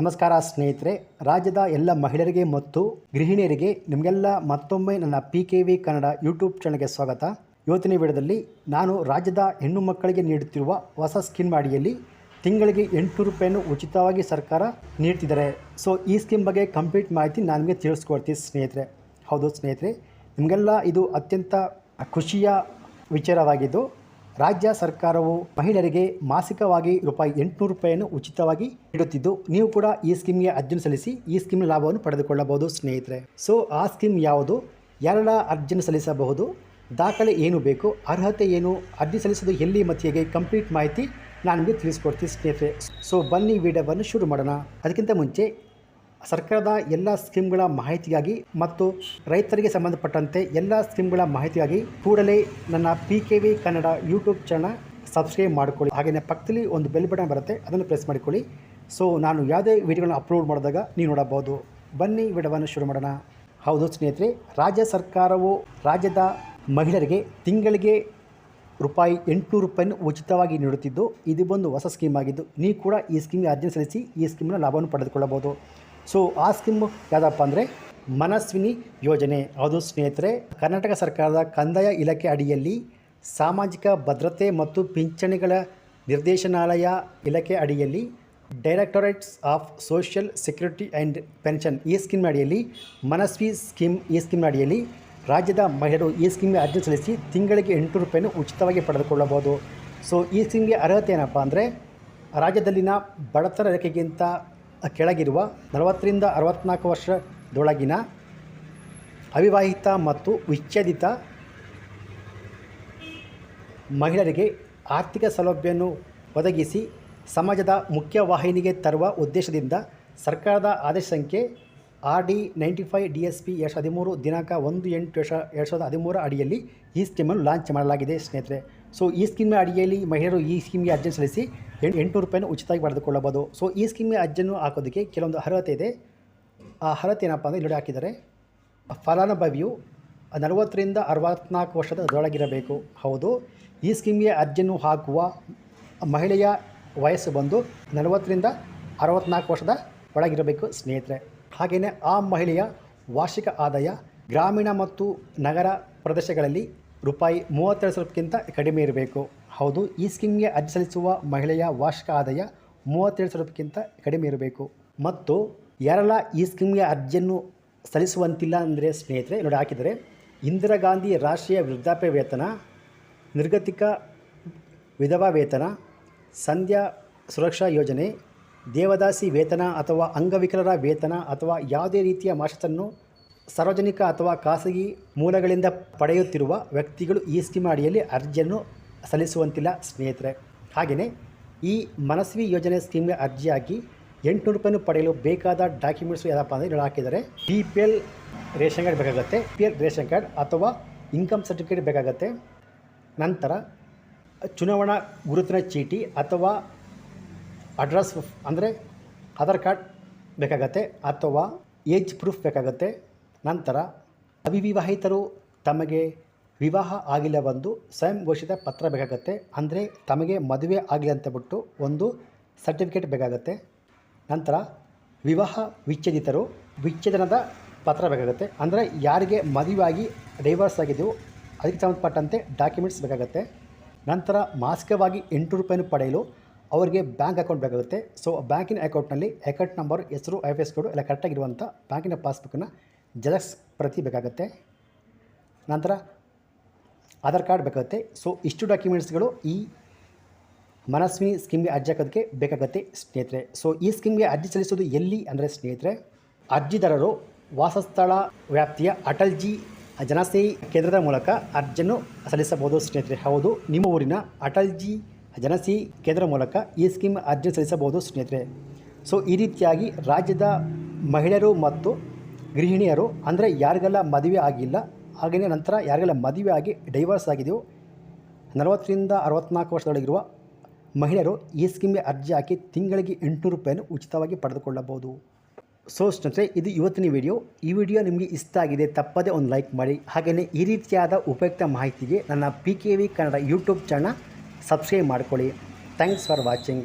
ನಮಸ್ಕಾರ ಸ್ನೇಹಿತರೆ, ರಾಜ್ಯದ ಎಲ್ಲ ಮಹಿಳೆಯರಿಗೆ ಮತ್ತು ಗೃಹಿಣಿಯರಿಗೆ ನಿಮಗೆಲ್ಲ ಮತ್ತೊಮ್ಮೆ ನನ್ನ P K V Kannada YouTube ಚಾನಲ್ಗೆ ಸ್ವಾಗತ. ಇವತ್ತಿನ ವಿಡಿಯೋದಲ್ಲಿ ನಾನು ರಾಜ್ಯದ ಹೆಣ್ಣು ಮಕ್ಕಳಿಗೆ ನೀಡುತ್ತಿರುವ ಹೊಸ ಸ್ಕೀಮ್ ಅಡಿಯಲ್ಲಿ ತಿಂಗಳಿಗೆ ಎಂಟುನೂರು ರೂಪಾಯಿಯನ್ನು ಉಚಿತವಾಗಿ ಸರ್ಕಾರ ನೀಡ್ತಿದ್ದಾರೆ. ಸೊ ಈ ಸ್ಕೀಮ್ ಬಗ್ಗೆ ಕಂಪ್ಲೀಟ್ ಮಾಹಿತಿ ನಾನು ನಿಮಗೆ ತಿಳಿಸ್ಕೊಡ್ತೀನಿ ಸ್ನೇಹಿತರೆ. ಹೌದು ಸ್ನೇಹಿತರೆ, ನಿಮಗೆಲ್ಲ ಇದು ಅತ್ಯಂತ ಖುಷಿಯ ವಿಚಾರವಾಗಿದ್ದು ರಾಜ್ಯ ಸರ್ಕಾರವು ಮಹಿಳೆಯರಿಗೆ ಮಾಸಿಕವಾಗಿ ರೂಪಾಯಿ ಎಂಟುನೂರು ರೂಪಾಯಿಯನ್ನು ಉಚಿತವಾಗಿ ನೀಡುತ್ತಿದ್ದು, ನೀವು ಕೂಡ ಈ ಸ್ಕೀಮ್ಗೆ ಅರ್ಜಿಯನ್ನು ಸಲ್ಲಿಸಿ ಈ ಸ್ಕೀಮ್ ಲಾಭವನ್ನು ಪಡೆದುಕೊಳ್ಳಬಹುದು, ಸ್ನೇಹಿತರೆ. ಸೊ, ಆ ಸ್ಕೀಮ್ ಯಾವುದು? ಯಾರೆಲ್ಲ ಅರ್ಜಿಯನ್ನು ಸಲ್ಲಿಸಬಹುದು? ದಾಖಲೆ ಏನು ಬೇಕು? ಅರ್ಹತೆ ಏನು? ಅರ್ಜಿ ಸಲ್ಲಿಸೋದು ಎಲ್ಲಿ ಮತ್ತು ಹೇಗೆ? ಕಂಪ್ಲೀಟ್ ಮಾಹಿತಿ ನಾನು ನಿಮಗೆ ತಿಳಿಸ್ಕೊಡ್ತೀನಿ, ಸ್ನೇಹಿತರೆ. ಸೊ, ಬನ್ನಿ, ವಿಡಿಯೋವನ್ನು ಶುರು ಮಾಡೋಣ. ಅದಕ್ಕಿಂತ ಮುಂಚೆ ಸರ್ಕಾರದ ಎಲ್ಲ ಸ್ಕೀಮ್ಗಳ ಮಾಹಿತಿಗಾಗಿ ಮತ್ತು ರೈತರಿಗೆ ಸಂಬಂಧಪಟ್ಟಂತೆ ಎಲ್ಲ ಸ್ಕೀಮ್ಗಳ ಮಾಹಿತಿಗಾಗಿ ಕೂಡಲೇ ನನ್ನ P K V Kannada YouTube channel subscribe ಮಾಡಿಕೊಳ್ಳಿ. ಹಾಗೆಯೇ ಪಕ್ಕದಲ್ಲಿ ಒಂದು ಬೆಲ್ ಬಟನ್ ಬರುತ್ತೆ, ಅದನ್ನು ಪ್ರೆಸ್ ಮಾಡಿಕೊಳ್ಳಿ. ಸೊ ನಾನು ಯಾವುದೇ ವಿಡಿಯೋಗಳನ್ನು ಅಪ್ಲೋಡ್ ಮಾಡಿದಾಗ ನೀವು ನೋಡಬಹುದು. ಬನ್ನಿ ವಿಡವನ್ನು ಶುರು ಮಾಡೋಣ. ಹೌದು ಸ್ನೇಹಿತರೆ, ರಾಜ್ಯ ಸರ್ಕಾರವು ರಾಜ್ಯದ ಮಹಿಳೆಯರಿಗೆ ತಿಂಗಳಿಗೆ ರೂಪಾಯಿ ಎಂಟುನೂರು ರೂಪಾಯಿಯನ್ನು ಉಚಿತವಾಗಿ ನೀಡುತ್ತಿದ್ದು, ಇದು ಒಂದು ಹೊಸ ಸ್ಕೀಮ್ ಆಗಿದ್ದು, ನೀವು ಕೂಡ ಈ ಸ್ಕೀಮ್ಗೆ ಅರ್ಜಿ ಸಲ್ಲಿಸಿ ಈ ಸ್ಕೀಮ್ನ ಲಾಭವನ್ನು ಪಡೆದುಕೊಳ್ಳಬಹುದು. ಸೊ ಆ ಸ್ಕೀಮ್ ಯಾವುದಪ್ಪ ಅಂದರೆ, ಮನಸ್ವಿನಿ ಯೋಜನೆ. ಅದು ಸ್ನೇಹಿತರೆ, ಕರ್ನಾಟಕ ಸರ್ಕಾರದ ಕಂದಾಯ ಇಲಾಖೆ ಅಡಿಯಲ್ಲಿ ಸಾಮಾಜಿಕ ಭದ್ರತೆ ಮತ್ತು ಪಿಂಚಣಿಗಳ ನಿರ್ದೇಶನಾಲಯ ಇಲಾಖೆ ಅಡಿಯಲ್ಲಿ directorates of social security and pension ಈ ಸ್ಕೀಮ್ ಅಡಿಯಲ್ಲಿ, ಮನಸ್ವಿ ಸ್ಕೀಮ್ ಈ ಸ್ಕೀಮ್ ಅಡಿಯಲ್ಲಿ ರಾಜ್ಯದ ಮಹಿಳೆಯರು ಈ ಸ್ಕೀಮ್ಗೆ ಅರ್ಜಿ ಸಲ್ಲಿಸಿ ತಿಂಗಳಿಗೆ ಎಂಟು ರೂಪಾಯಿಯನ್ನು ಉಚಿತವಾಗಿ ಪಡೆದುಕೊಳ್ಳಬಹುದು. ಸೊ ಈ ಸ್ಕೀಮ್ಗೆ ಅರ್ಹತೆ ಏನಪ್ಪ ಅಂದರೆ, ರಾಜ್ಯದಲ್ಲಿನ ಬಡತನ ರೇಖೆಗಿಂತ ಕೆಳಗಿರುವ ನಲವತ್ತರಿಂದ ಅರವತ್ತ್ನಾಲ್ಕು ವರ್ಷದೊಳಗಿನ ಅವಿವಾಹಿತ ಮತ್ತು ವಿಚ್ಛೇದಿತ ಮಹಿಳೆಯರಿಗೆ ಆರ್ಥಿಕ ಸೌಲಭ್ಯವನ್ನು ಒದಗಿಸಿ ಸಮಾಜದ ಮುಖ್ಯವಾಹಿನಿಗೆ ತರುವ ಉದ್ದೇಶದಿಂದ ಸರ್ಕಾರದ ಆದೇಶ ಸಂಖ್ಯೆ R D ninety five D S P ಎರಡು ಹದಿಮೂರು ದಿನಾಂಕ ಒಂದು ಎಂಟು ಎರಡು ಸಾವಿರದ ಹದಿಮೂರ ಅಡಿಯಲ್ಲಿ ಈ ಸ್ಕೀಮನ್ನು ಲಾಂಚ್ ಮಾಡಲಾಗಿದೆ. ಸ್ನೇಹಿತರೆ ಸೊ ಈ ಸ್ಕೀಮ್ನ ಅಡಿಯಲ್ಲಿ ಮಹಿಳೆಯರು ಈ ಸ್ಕೀಮ್ಗೆ ಅರ್ಜಿ ಸಲ್ಲಿಸಿ ಎಂಟು ಎಂಟುನೂರು ರೂಪಾಯಿನ ಉಚಿತವಾಗಿ ಪಡೆದುಕೊಳ್ಳಬಹುದು. ಸೊ ಈ ಸ್ಕೀಮ್ಗೆ ಅರ್ಜಿಯನ್ನು ಹಾಕೋದಕ್ಕೆ ಕೆಲವೊಂದು ಅರ್ಹತೆ ಇದೆ. ಆ ಅರ್ಹತೆ ಏನಪ್ಪ ಅಂದರೆ ಇಲ್ಲಿ ಹಾಕಿದ್ದಾರೆ. ಫಲಾನುಭವಿಯು ನಲವತ್ತರಿಂದ ವರ್ಷದ ವರ್ಷದೊಳಗಿರಬೇಕು ಹೌದು. ಈ ಸ್ಕೀಮ್ಗೆ ಅರ್ಜಿಯನ್ನು ಹಾಕುವ ಮಹಿಳೆಯ ವಯಸ್ಸು ಬಂದು ನಲವತ್ತರಿಂದ ಅರವತ್ನಾಲ್ಕು ವರ್ಷದ ಒಳಗಿರಬೇಕು ಸ್ನೇಹಿತರೆ. ಹಾಗೆಯೇ ಆ ಮಹಿಳೆಯ ವಾರ್ಷಿಕ ಆದಾಯ ಗ್ರಾಮೀಣ ಮತ್ತು ನಗರ ಪ್ರದೇಶಗಳಲ್ಲಿ ರೂಪಾಯಿ ಮೂವತ್ತೆರಡು ಸಾವಿರಕ್ಕಿಂತ ಕಡಿಮೆ ಇರಬೇಕು. ಹೌದು, ಈ ಸ್ಕೀಮ್ಗೆ ಅರ್ಜಿ ಸಲ್ಲಿಸುವ ಮಹಿಳೆಯ ವಾರ್ಷಿಕ ಆದಾಯ ಮೂವತ್ತೆರಡು ಸಾವಿರಕ್ಕಿಂತ ಕಡಿಮೆ ಇರಬೇಕು. ಮತ್ತು ಯಾರೆಲ್ಲ ಈ ಸ್ಕೀಮ್ಗೆ ಅರ್ಜಿಯನ್ನು ಸಲ್ಲಿಸುವಂತಿಲ್ಲ ಅಂದರೆ ಸ್ನೇಹಿತರೆ, ನೋಡಿ ಹಾಕಿದರೆ, ಇಂದಿರಾ ಗಾಂಧಿ ರಾಷ್ಟ್ರೀಯ ವೃದ್ಧಾಪ್ಯ ವೇತನ, ನಿರ್ಗತಿಕ ವಿಧವಾ ವೇತನ, ಸಂಧ್ಯಾ ಸುರಕ್ಷಾ ಯೋಜನೆ, ದೇವದಾಸಿ ವೇತನ ಅಥವಾ ಅಂಗವಿಕಲರ ವೇತನ ಅಥವಾ ಯಾವುದೇ ರೀತಿಯ ಮಾಷತನ್ನು ಸಾರ್ವಜನಿಕ ಅಥವಾ ಖಾಸಗಿ ಮೂಲಗಳಿಂದ ಪಡೆಯುತ್ತಿರುವ ವ್ಯಕ್ತಿಗಳು ಈ ಸ್ಕೀಮ್ ಅಡಿಯಲ್ಲಿ ಅರ್ಜಿಯನ್ನು ಸಲ್ಲಿಸುವಂತಿಲ್ಲ, ಸ್ನೇಹಿತರೆ. ಹಾಗೆಯೇ ಈ ಮನಸ್ವಿ ಯೋಜನೆ ಸ್ಕೀಮ್ಗೆ ಅರ್ಜಿ ಹಾಕಿ ಎಂಟುನೂರು ರೂಪಾಯಿ ಪಡೆಯಲು ಬೇಕಾದ ಡಾಕ್ಯುಮೆಂಟ್ಸ್ ಯಾವುದಪ್ಪ ಅಂದರೆ ಇಲ್ಲಿ ಹಾಕಿದರೆ B P L ration card ಬೇಕಾಗುತ್ತೆ. ಪಿ ಎಲ್ ರೇಷನ್ ಕಾರ್ಡ್ ಅಥವಾ ಇನ್ಕಮ್ ಸರ್ಟಿಫಿಕೇಟ್ ಬೇಕಾಗುತ್ತೆ. ನಂತರ ಚುನಾವಣಾ ಗುರುತಿನ ಚೀಟಿ ಅಥವಾ ಅಡ್ರೆಸ್ ಅಂದರೆ ಆಧಾರ್ ಕಾರ್ಡ್ ಬೇಕಾಗತ್ತೆ ಅಥವಾ ಏಜ್ ಪ್ರೂಫ್ ಬೇಕಾಗತ್ತೆ. ನಂತರ ಅವಿವಿವಾಹಿತರು ತಮಗೆ ವಿವಾಹ ಆಗಿಲ್ಲವೆಂದು ಸ್ವಯಂ ಘೋಷಿತ ಪತ್ರ ಬೇಕಾಗತ್ತೆ. ಅಂದರೆ ತಮಗೆ ಮದುವೆ ಆಗಿಲ್ಲ ಅಂತ ಬಿಟ್ಟು ಒಂದು ಸರ್ಟಿಫಿಕೇಟ್ ಬೇಕಾಗತ್ತೆ. ನಂತರ ವಿವಾಹ ವಿಚ್ಛೇದಿತರು ವಿಚ್ಛೇದನದ ಪತ್ರ ಬೇಕಾಗುತ್ತೆ. ಅಂದರೆ ಯಾರಿಗೆ ಮದುವೆಯಾಗಿ ಡೈವರ್ಸ್ ಆಗಿದೆಯೋ ಅದಕ್ಕೆ ಸಂಬಂಧಪಟ್ಟಂತೆ ಡಾಕ್ಯುಮೆಂಟ್ಸ್ ಬೇಕಾಗುತ್ತೆ. ನಂತರ ಮಾಸಿಕವಾಗಿ ಎಂಟು ರೂಪಾಯಿನ ಪಡೆಯಲು ಅವರಿಗೆ ಬ್ಯಾಂಕ್ ಅಕೌಂಟ್ ಬೇಕಾಗುತ್ತೆ. ಸೊ ಬ್ಯಾಂಕಿನ ಅಕೌಂಟ್ನಲ್ಲಿ ಅಕೌಂಟ್ ನಂಬರ್ ಹೆಸರು ಐ ಎಫ್ ಎಸ್ ಕೋಡು ಎಲ್ಲ ಕರೆಕ್ಟಾಗಿರುವಂಥ ಬ್ಯಾಂಕಿನ ಪಾಸ್ಬುಕ್ಕನ್ನು ಜೆರಾಕ್ಸ್ ಪ್ರತಿ ಬೇಕಾಗುತ್ತೆ. ನಂತರ ಆಧಾರ್ ಕಾರ್ಡ್ ಬೇಕಾಗುತ್ತೆ. ಸೊ ಇಷ್ಟು ಡಾಕ್ಯುಮೆಂಟ್ಸ್ಗಳು ಈ ಮನಸ್ವಿ ಸ್ಕೀಮ್ಗೆ ಅರ್ಜಿ ಹಾಕೋದಕ್ಕೆ ಬೇಕಾಗುತ್ತೆ ಸ್ನೇಹಿತರೆ. ಸೊ ಈ ಸ್ಕೀಮ್ಗೆ ಅರ್ಜಿ ಸಲ್ಲಿಸೋದು ಎಲ್ಲಿ ಅಂದರೆ ಸ್ನೇಹಿತರೆ, ಅರ್ಜಿದಾರರು ವಾಸಸ್ಥಳ ವ್ಯಾಪ್ತಿಯ ಅಟಲ್ಜಿ ಜನಸೇಯಿ ಕೇಂದ್ರದ ಮೂಲಕ ಅರ್ಜಿಯನ್ನು ಸಲ್ಲಿಸಬಹುದು ಸ್ನೇಹಿತರೆ. ಹೌದು, ನಿಮ್ಮ ಊರಿನ ಅಟಲ್ಜಿ ಜನಸಿ ಕೇಂದ್ರ ಮೂಲಕ ಈ ಸ್ಕೀಮ್ ಅರ್ಜಿ ಸಲ್ಲಿಸಬಹುದು ಸ್ನೇಹಿತರೆ. ಸೊ ಈ ರೀತಿಯಾಗಿ ರಾಜ್ಯದ ಮಹಿಳೆಯರು ಮತ್ತು ಗೃಹಿಣಿಯರು ಅಂದರೆ ಯಾರಿಗೆಲ್ಲ ಮದುವೆ ಆಗಿಲ್ಲ ಹಾಗೆಯೇ ನಂತರ ಯಾರಿಗೆಲ್ಲ ಮದುವೆ ಆಗಿ ಡೈವರ್ಸ್ ಆಗಿದೆಯೋ, ನಲವತ್ತರಿಂದ ಅರವತ್ತ್ನಾಲ್ಕು ವರ್ಷದೊಳಗಿರುವ ಮಹಿಳೆಯರು ಈ ಸ್ಕೀಮ್ಗೆ ಅರ್ಜಿ ಹಾಕಿ ತಿಂಗಳಿಗೆ ಎಂಟುನೂರು ರೂಪಾಯಿಯನ್ನು ಉಚಿತವಾಗಿ ಪಡೆದುಕೊಳ್ಳಬಹುದು. ಸೊ ಸ್ನೇಹಿತರೆ, ಇದು ಇವತ್ತಿನ ವಿಡಿಯೋ ಈ ವಿಡಿಯೋ ನಿಮಗೆ ಇಷ್ಟ ಆಗಿದೆ, ತಪ್ಪದೇ ಒಂದು ಲೈಕ್ ಮಾಡಿ. ಹಾಗೆಯೇ ಈ ರೀತಿಯಾದ ಉಪಯುಕ್ತ ಮಾಹಿತಿಗೆ ನನ್ನ P K V Kannada YouTube channel subscribe ಮಾಡ್ಕೊಳ್ಳಿ. Thanks for watching